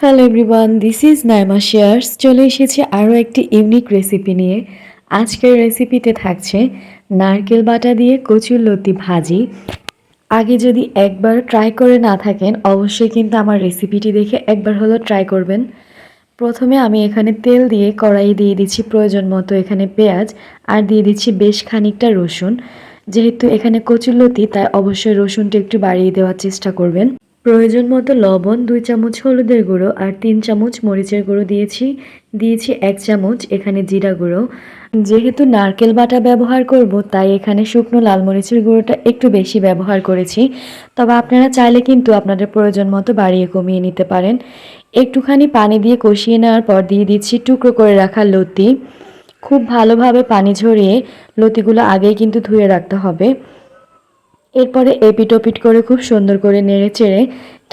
Hello everyone this is Naima shares চলে এসেছি আরও একটি ইউনিক রেসিপি নিয়ে। আজকের রেসিপিতে থাকছে নারকেল বাটা দিয়ে কচুর লতি ভাজি। আগে যদি একবার ট্রাই করে না থাকেন, অবশ্যই কিন্তু আমার রেসিপিটি দেখে একবার হলো ট্রাই করবেন। প্রথমে আমি এখানে তেল দিয়ে কড়াই দিয়ে দিচ্ছি প্রয়োজন মতো এখানে পেঁয়াজ, আর দিয়ে দিচ্ছি বেশ খানিকটা রসুন। যেহেতু এখানে কচুর লতি, তাই অবশ্যই রসুনটা একটু বাড়িয়ে দেওয়ার চেষ্টা করবেন। প্রয়োজন মতো লবণ, দুই চামচ হলুদের গুঁড়ো আর তিন চামচ মরিচের গুঁড়ো দিয়েছি। দিয়েছি এক চামচ এখানে জিরা গুঁড়ো। যেহেতু নারকেল বাটা ব্যবহার করব, তাই এখানে শুকনো লাল মরিচের গুঁড়োটা একটু বেশি ব্যবহার করেছি। তবে আপনারা চাইলে কিন্তু আপনাদের প্রয়োজন মতো বাড়িয়ে কমিয়ে নিতে পারেন। একটুখানি পানি দিয়ে কষিয়ে নেওয়ার পর দিয়ে দিচ্ছি টুকরো করে রাখা লতি। খুব ভালোভাবে পানি ঝরিয়ে লতিগুলো আগেই কিন্তু ধুয়ে রাখতে হবে। এরপরে এপিট ওপিট করে খুব সুন্দর করে নেড়ে চেড়ে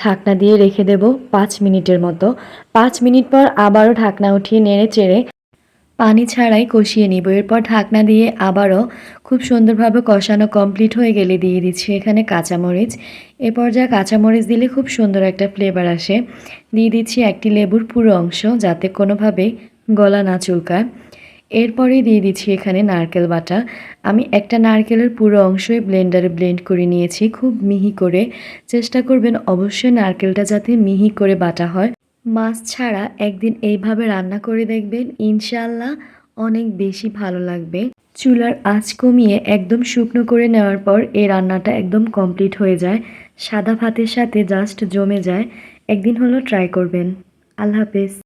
ঢাকনা দিয়ে রেখে দেব পাঁচ মিনিটের মতো। পাঁচ মিনিট পর আবারও ঢাকনা উঠিয়ে নেড়ে চেড়ে পানি ছাড়াই কষিয়ে নিব। এরপর ঢাকনা দিয়ে আবারও খুব সুন্দরভাবে কষানো কমপ্লিট হয়ে গেলে দিয়ে দিচ্ছি এখানে কাঁচামরিচ। এ পর্যায়ে কাঁচামরিচ দিলে খুব সুন্দর একটা ফ্লেভার আসে। দিয়ে দিচ্ছি একটি লেবুর পুরো অংশ যাতে কোনোভাবেই গলা না চুলকায়। এরপরে দিয়ে দিচ্ছি এখানে নারকেল বাটা। আমি একটা নারকেলের পুরো অংশই ব্লেন্ডারে ব্লেন্ড করে নিয়েছি, খুব মিহি করে। চেষ্টা করবেন অবশ্যই নারকেলটা যাতে মিহি করে বাটা হয়। মাছ ছাড়া একদিন এইভাবে রান্না করে দেখবেন ইনশাল্লাহ অনেক বেশি ভালো লাগবে। চুলার আঁচ কমিয়ে একদম শুকনো করে নেওয়ার পর এই রান্নাটা একদম কমপ্লিট হয়ে যায়। সাদা ভাতের সাথে জাস্ট জমে যায়। একদিন হলো ট্রাই করবেন। আল্লাহ হাফেজ।